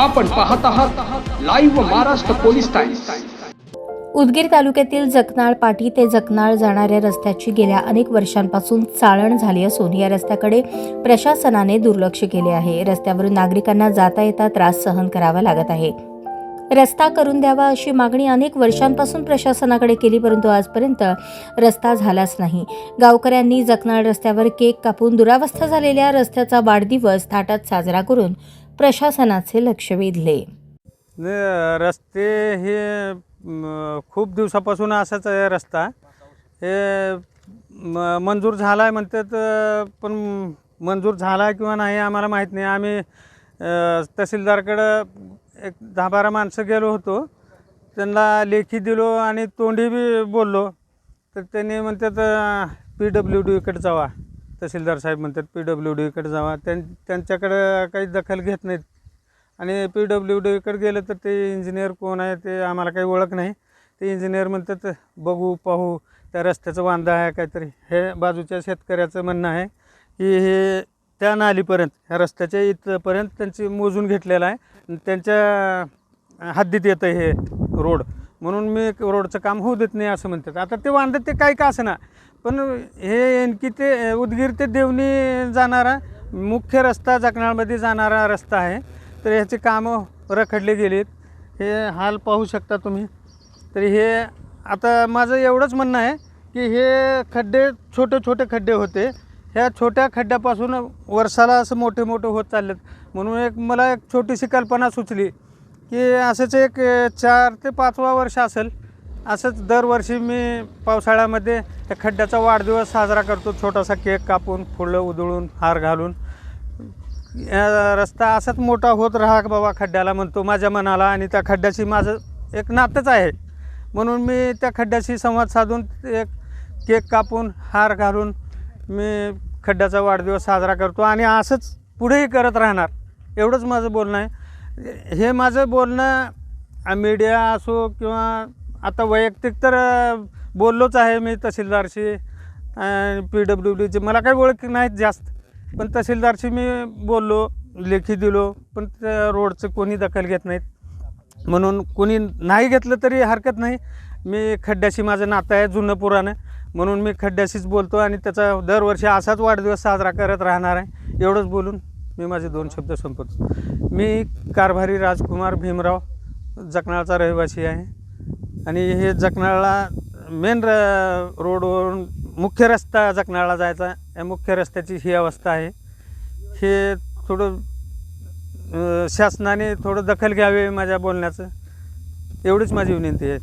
आपण पाहत आहात live Maharashtra police times Udgir तालुक्यातील जकनाळ पाठी ते जकनाळ जाणाऱ्या रस्त्याची गेल्या अनेक वर्षांपासून चाळण झाली असून या रस्त्याकडे प्रशासनाने दुर्लक्ष केले आहे. रस्त्यावरून नागरिकांना जाता येता त्रास सहन करावा लागत आहे. रस्ता करून द्यावा अशी मागणी अनेक वर्षांपासून प्रशासनाकडे केली परंतु आजपर्यंत रस्ता झालाच नाही. गावकऱ्यांनी जकनाळ रस्त्यावर केक कापून दुरावस्था झालेल्या रस्त्याचा वाढदिवस थाटात साजरा करून प्रशासनाचे लक्ष वेधले. रस्ते हे खूप दिवसापासून असाच आहे रस्ता. हे म, मंजूर झाला आहे म्हणतात पण मंजूर झाला किंवा नाही आम्हाला माहीत नाही. आम्ही तहसीलदारकडं एक दहा बारा माणसं गेलो होतो. त्यांना लेखी दिलो आणि तोंडी बी बोललो. तर त्यांनी म्हणतात पी डब्ल्यू डीकडे जावा. तहसीलदार साहेब म्हणतात पी डब्ल्यू डीकडे जावा. त्यां त्यांच्याकडं काही दखल घेत नाहीत. आणि पी डब्ल्यू डीकडे गेलं तर ते इंजिनियर कोण आहे ते आम्हाला काही ओळख नाही. ते इंजिनियर म्हणतात बघू पाहू त्या रस्त्याचं वांदा आहे काहीतरी. हे बाजूच्या शेतकऱ्याचं म्हणणं आहे की हे त्या नालीपर्यंत ह्या रस्त्याच्या इथपर्यंत त्यांची मोजून घेतलेलं आहे. त्यांच्या हद्दीत येतं हे रोड. म्हणून मी रोडचं काम होऊ देत नाही असं म्हणतात. आता ते वांदत ते काही का असं ना? पण हे एनकी ते उदगीर ते देवणी जाणारा मुख्य रस्ता जकणाळमध्ये जाणारा रस्ता आहे. तर ह्याची कामं रखडली गेलीत. हे हाल पाहू शकता तुम्ही. तर हे आता माझं एवढंच म्हणणं आहे की हे खड्डे छोटे छोटे खड्डे होते. ह्या छोट्या खड्ड्यापासून वर्षाला असं मोठे मोठे होत चाललेत. म्हणून एक मला एक छोटीशी कल्पना सुचली की असंच एक चार ते पाचवा वर्ष असेल. असंच दरवर्षी मी पावसाळ्यामध्ये त्या खड्ड्याचा वाढदिवस साजरा करतो. छोटासा केक कापून फुलं उधळून हार घालून. या रस्ता असाच मोठा होत राहा बाबा खड्ड्याला म्हणतो माझ्या मनाला. आणि त्या खड्ड्याशी माझं एक नातंच आहे. म्हणून मी त्या खड्ड्याशी संवाद साधून एक केक कापून हार घालून मी खड्ड्याचा वाढदिवस साजरा करतो. आणि असंच पुढेही करत राहणार. एवढंच माझं बोलणं आहे. हे माझं बोलणं मीडिया असो किंवा आता वैयक्तिक तर बोललोच आहे मी तहसीलदारशी पी डब्ल्यू डीची मला काही ओळख नाहीत जास्त. पण तहसीलदारशी मी बोललो लेखी दिलो पण त्या रोडचं कोणी दखल घेत नाहीत. म्हणून कोणी नाही घेतलं तरी हरकत नाही. मी खड्ड्याशी माझं नातं आहे जुनं पुराणं. म्हणून मी खड्ड्याशीच बोलतो आणि त्याचा दरवर्षी असाच वाढदिवस साजरा करत राहणार आहे. एवढंच बोलून मी माझे दोन शब्द संपवतो. मी कारभारी राजकुमार भीमराव जकनाळचा रहिवासी आहे. आणि हे जकनाळला मेन र रोडवरून मुख्य रस्ता जकनाळला जायचा. या मुख्य रस्त्याची ही अवस्था आहे. हे थोडं शासनाने थोडं दखल घ्यावी माझ्या बोलण्याचं. एवढीच माझी विनंती आहे.